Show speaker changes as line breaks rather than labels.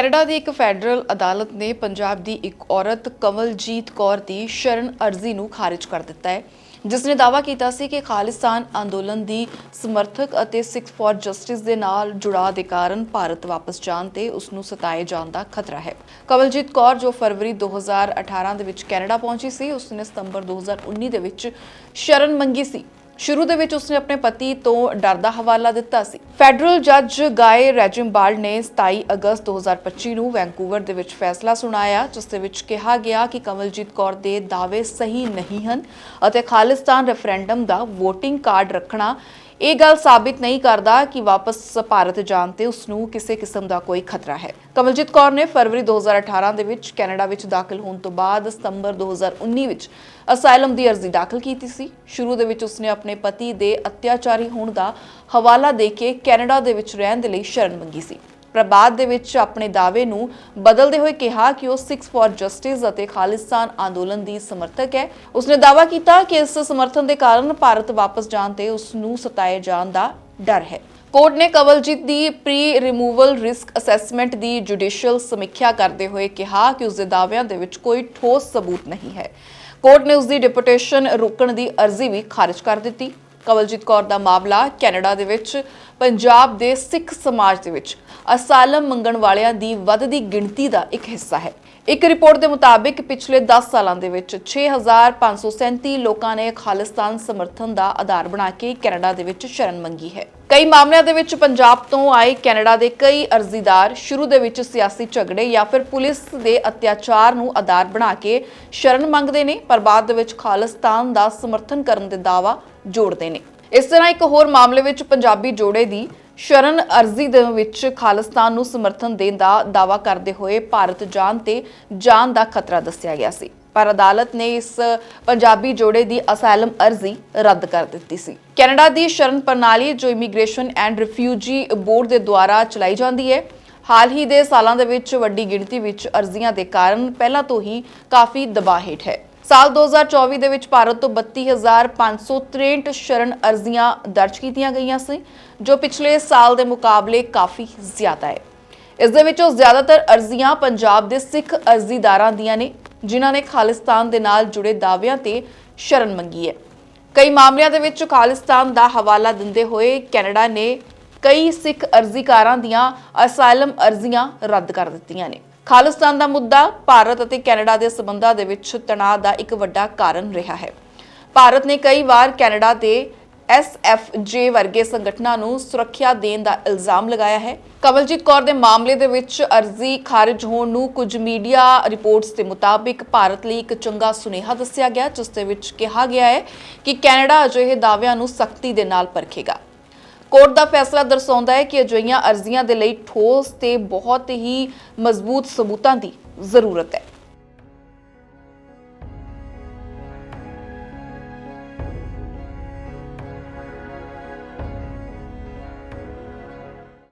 Canada ਦੀ ਇੱਕ federal ਅਦਾਲਤ ਨੇ ਪੰਜਾਬ ਦੀ ਇੱਕ ਔਰਤ ਕਮਲਜੀਤ ਕੌਰ ਦੀ ਸ਼ਰਨ ਅਰਜ਼ੀ ਨੂੰ ਖਾਰਜ ਕਰ ਦਿੱਤਾ ਹੈ, ਜਿਸ ਨੇ ਦਾਅਵਾ ਕੀਤਾ ਸੀ ਕਿ ਖਾਲਿਸਤਾਨ ਅੰਦੋਲਨ ਦੀ ਸਮਰਥਕ ਅਤੇ ਸਿੱਖ ਫਾਰ ਜਸਟਿਸ ਦੇ ਨਾਲ ਜੁੜਾਅ ਦੇ ਕਾਰਨ ਭਾਰਤ ਵਾਪਸ ਜਾਣ ਤੇ ਉਸ ਨੂੰ ਸਤਾਏ ਜਾਣ ਦਾ ਖਤਰਾ ਹੈ। ਕਮਲਜੀਤ ਕੌਰ, ਜੋ ਫਰਵਰੀ 2018 ਦੇ ਵਿੱਚ ਕੈਨੇਡਾ ਪਹੁੰਚੀ ਸੀ, ਉਸ ਨੇ ਸਤੰਬਰ 2019 ਦੇ ਵਿੱਚ ਸ਼ਰਨ ਮੰਗੀ ਸੀ। ਸ਼ੁਰੂ ਦੇ ਵਿੱਚ ਉਸਨੇ ਆਪਣੇ ਪਤੀ ਤੋਂ ਡਰ ਦਾ ਹਵਾਲਾ ਦਿੱਤਾ ਸੀ। ਫੈਡਰਲ ਜੱਜ ਗਾਏ ਰੈਜਿਮਬਾਲਡ ਨੇ 27 ਅਗਸਤ 2025 ਨੂੰ ਵੈਂਕੂਵਰ ਦੇ ਵਿੱਚ ਫੈਸਲਾ ਸੁਣਾਇਆ, ਜਿਸ ਦੇ ਵਿੱਚ ਕਿਹਾ ਗਿਆ ਕਿ ਕਮਲਜੀਤ ਕੌਰ ਦੇ ਦਾਅਵੇ ਸਹੀ ਨਹੀਂ ਹਨ ਅਤੇ ਖਾਲਿਸਤਾਨ ਰੈਫਰੈਂਡਮ ਦਾ VOTING ਕਾਰਡ ਰੱਖਣਾ ਇਹ ਗੱਲ ਸਾਬਿਤ ਨਹੀਂ ਕਰਦਾ ਕਿ ਵਾਪਸ ਭਾਰਤ ਜਾਣ ਤੇ ਉਸ ਨੂੰ ਕਿਸੇ ਕਿਸਮ ਦਾ ਕੋਈ ਖਤਰਾ ਹੈ। ਕਮਲਜੀਤ ਕੌਰ ਨੇ ਫਰਵਰੀ 2018 ਦੇ ਵਿੱਚ ਕੈਨੇਡਾ ਵਿੱਚ ਦਾਖਲ ਹੋਣ ਤੋਂ ਬਾਅਦ ਸਤੰਬਰ 2019 ਵਿੱਚ ਅਸਾਈਲਮ ਦੀ ਅਰਜ਼ੀ ਦਾਖਲ ਕੀਤੀ ਸੀ। ਸ਼ੁਰੂ ਦੇ ਵਿੱਚ ਉਸਨੇ ਆਪਣੇ ਪਤੀ ਦੇ ਅਤਿਆਚਾਰੀ ਹੋਣ ਦਾ ਹਵਾਲਾ ਦੇ ਕੇ ਕੈਨੇਡਾ ਦੇ ਵਿੱਚ ਰਹਿਣ ਦੇ ਲਈ ਸ਼ਰਨ ਮੰਗੀ ਸੀ। ਪਰ ਦੇ ਵਿੱਚ ਆਪਣੇ ਦਾਅਵੇ ਨੂੰ ਬਦਲਦੇ ਹੋਏ ਕਿਹਾ ਕਿ ਉਹ ਸਿਕਸ ਫਾਰ ਜਸਟਿਸ ਅਤੇ ਖਾਲਿਸਤਾਨ ਅੰਦੋਲਨ ਦੀ ਸਮਰਥਕ ਹੈ। ਉਸਨੇ ਦਾਅਵਾ ਕੀਤਾ ਕਿ ਇਸ ਸਮਰਥਨ ਦੇ ਕਾਰਨ ਭਾਰਤ ਵਾਪਸ ਜਾਣ ਤੇ ਉਸ ਨੂੰ ਸਤਾਏ ਜਾਣ ਦਾ ਡਰ ਹੈ। ਕੋਰਟ ਨੇ ਕਵਲਜੀਤ ਦੀ ਪ੍ਰੀ ਰਿਮੂਵਲ ਰਿਸਕ ਅਸੈਸਮੈਂਟ ਦੀ ਜੁਡੀਸ਼ੀਅਲ ਸਮੀਖਿਆ ਕਰਦੇ ਹੋਏ ਕਿਹਾ ਕਿ ਉਸ ਦੇ ਦਾਅਵਿਆਂ ਦੇ ਵਿੱਚ ਕੋਈ ਠੋਸ ਸਬੂਤ ਨਹੀਂ ਹੈ। ਕੋਰਟ ਨੇ ਉਸ ਦੀ ਡਿਪੂਟੇਸ਼ਨ ਰੋਕਣ ਦੀ ਅਰਜ਼ੀ ਵੀ ਖਾਰਜ ਕਰ ਦਿੱਤੀ। ਕਵਲਜੀਤ ਕੌਰ ਦਾ ਮਾਮਲਾ ਕੈਨੇਡਾ ਦੇ ਵਿੱਚ, ਪੰਜਾਬ ਦੇ ਸਿੱਖ ਸਮਾਜ ਦੇ ਵਿੱਚ ਅਸਾਲਮ ਮੰਗਣ ਵਾਲਿਆਂ ਦੀ ਵੱਧਦੀ ਗਿਣਤੀ ਦਾ ਇੱਕ ਹਿੱਸਾ ਹੈ। ਇੱਕ ਰਿਪੋਰਟ ਦੇ ਮੁਤਾਬਿਕ ਪਿਛਲੇ 10 ਸਾਲਾਂ ਦੇ ਵਿੱਚ 6537 ਲੋਕਾਂ ਨੇ ਖਾਲਿਸਤਾਨ ਸਮਰਥਨ ਦਾ ਆਧਾਰ ਬਣਾ ਕੇ ਕੈਨੇਡਾ ਦੇ ਵਿੱਚ ਸ਼ਰਨ ਮੰਗੀ ਹੈ। ਕਈ ਮਾਮਲਿਆਂ ਦੇ ਵਿੱਚ ਪੰਜਾਬ ਤੋਂ ਆਏ ਕੈਨੇਡਾ ਦੇ ਕਈ ਅਰਜ਼ੀਦਾਰ ਸ਼ੁਰੂ ਦੇ ਵਿੱਚ ਸਿਆਸੀ ਝਗੜੇ ਜਾਂ ਫਿਰ ਪੁਲਿਸ ਦੇ ਅਤਿਆਚਾਰ ਨੂੰ ਆਧਾਰ ਬਣਾ ਕੇ ਸ਼ਰਨ ਮੰਗਦੇ ਨੇ, ਪਰ ਬਾਅਦ ਦੇ ਵਿੱਚ ਖਾਲਿਸਤਾਨ ਦਾ ਸਮਰਥਨ ਕਰਨ ਦੇ ਦਾਅਵਾ ਜੋੜਦੇ ਨੇ। ਇਸ ਤਰ੍ਹਾਂ ਇੱਕ ਹੋਰ ਮਾਮਲੇ ਵਿੱਚ ਪੰਜਾਬੀ ਜੋੜੇ ਦੀ ਸ਼ਰਨ ਅਰਜ਼ੀ ਦੇ ਵਿੱਚ ਖਾਲਿਸਤਾਨ ਨੂੰ ਸਮਰਥਨ ਦੇਣ ਦਾ ਦਾਅਵਾ ਕਰਦੇ ਹੋਏ ਭਾਰਤ ਜਾਣ ਤੇ ਜਾਨ ਦਾ ਖਤਰਾ ਦੱਸਿਆ ਗਿਆ ਸੀ। ਪਰ ਅਦਾਲਤ ਨੇ ਇਸ ਪੰਜਾਬੀ ਜੋੜੇ ਦੀ ਅਸਾਈਲਮ ਅਰਜ਼ੀ ਰੱਦ ਕਰ ਦਿੱਤੀ ਸੀ। ਕੈਨੇਡਾ ਦੀ ਸ਼ਰਨ ਪ੍ਰਣਾਲੀ ਜੋ ਇਮੀਗ੍ਰੇਸ਼ਨ ਐਂਡ ਰਿਫਿਊਜੀ ਬੋਰਡ ਦੇ ਦੁਆਰਾ ਚਲਾਈ ਜਾਂਦੀ ਹੈ, ਹਾਲ ਹੀ ਦੇ ਸਾਲਾਂ ਦੇ ਵਿੱਚ ਵੱਡੀ ਗਿਣਤੀ ਵਿੱਚ ਅਰਜ਼ੀਆਂ ਦੇ ਕਾਰਨ ਪਹਿਲਾਂ ਤੋਂ ਹੀ ਕਾਫੀ ਦਬਾਅ ਹੇਠ ਹੈ। ਸਾਲ 2024 ਦੇ ਵਿੱਚ ਭਾਰਤ ਤੋਂ 32563 ਸ਼ਰਨ ਅਰਜ਼ੀਆਂ ਦਰਜ ਕੀਤੀਆਂ ਗਈਆਂ ਸੀ, ਜੋ ਪਿਛਲੇ ਸਾਲ ਦੇ ਮੁਕਾਬਲੇ ਕਾਫੀ ਜ਼ਿਆਦਾ ਹੈ। ਇਸ ਦੇ ਵਿੱਚੋਂ ਜ਼ਿਆਦਾਤਰ ਅਰਜ਼ੀਆਂ ਪੰਜਾਬ ਦੇ ਸਿੱਖ ਅਰਜ਼ੀਦਾਰਾਂ ਦੀਆਂ ਨੇ। ਜਿਨ੍ਹਾਂ ਨੇ ਖਾਲਿਸਤਾਨ ਦੇ ਨਾਲ ਜੁੜੇ ਦਾਅਵਿਆਂ ਤੇ ਸ਼ਰਨ ਮੰਗੀ ਹੈ। ਕਈ ਮਾਮਲਿਆਂ ਦੇ ਵਿੱਚ ਖਾਲਿਸਤਾਨ ਦਾ ਹਵਾਲਾ ਦਿੰਦੇ ਹੋਏ ਕੈਨੇਡਾ ਨੇ ਕਈ ਸਿੱਖ ਅਰਜ਼ੀਕਾਰਾਂ ਦੀਆਂ ਅਸਾਇਲਮ ਅਰਜ਼ੀਆਂ ਰੱਦ ਕਰ ਦਿੱਤੀਆਂ ਨੇ। ਖਾਲਿਸਤਾਨ ਦਾ ਮੁੱਦਾ ਭਾਰਤ ਅਤੇ ਕੈਨੇਡਾ ਦੇ ਸਬੰਧਾਂ ਦੇ ਵਿੱਚ ਤਣਾਅ ਦਾ ਇੱਕ ਵੱਡਾ ਕਾਰਨ ਰਿਹਾ ਹੈ। ਭਾਰਤ ਨੇ ਕਈ ਵਾਰ ਕੈਨੇਡਾ ਦੇ ਐਸਐਫਜੇ ਵਰਗੇ ਸੰਗਠਨਾਂ ਨੂੰ ਸੁਰੱਖਿਆ ਦੇਣ ਦਾ ਇਲਜ਼ਾਮ ਲਗਾਇਆ ਹੈ। ਕਮਲਜੀਤ ਕੌਰ ਦੇ ਮਾਮਲੇ ਦੇ ਵਿੱਚ ਅਰਜ਼ੀ ਖਾਰਜ ਹੋਣ ਨੂੰ ਕੁਝ ਮੀਡੀਆ ਰਿਪੋਰਟਸ ਦੇ ਮੁਤਾਬਿਕ ਭਾਰਤ ਲਈ ਇੱਕ ਚੰਗਾ ਸੁਨੇਹਾ ਦੱਸਿਆ ਗਿਆ, ਜਿਸ ਦੇ ਵਿੱਚ ਕਿਹਾ ਗਿਆ ਹੈ ਕਿ ਕੈਨੇਡਾ ਅਜਿਹੇ ਦਾਅਵਿਆਂ ਨੂੰ ਸਖਤੀ ਦੇ ਨਾਲ ਪਰਖੇਗਾ। ਕੋਰਟ ਦਾ ਫੈਸਲਾ ਦਰਸਾਉਂਦਾ ਹੈ ਕਿ ਅਜਿਹੀਆਂ ਅਰਜ਼ੀਆਂ ਦੇ ਲਈ ਠੋਸ ਤੇ ਬਹੁਤ ਹੀ ਮਜ਼ਬੂਤ ਸਬੂਤਾਂ ਦੀ ਜ਼ਰੂਰਤ ਹੈ।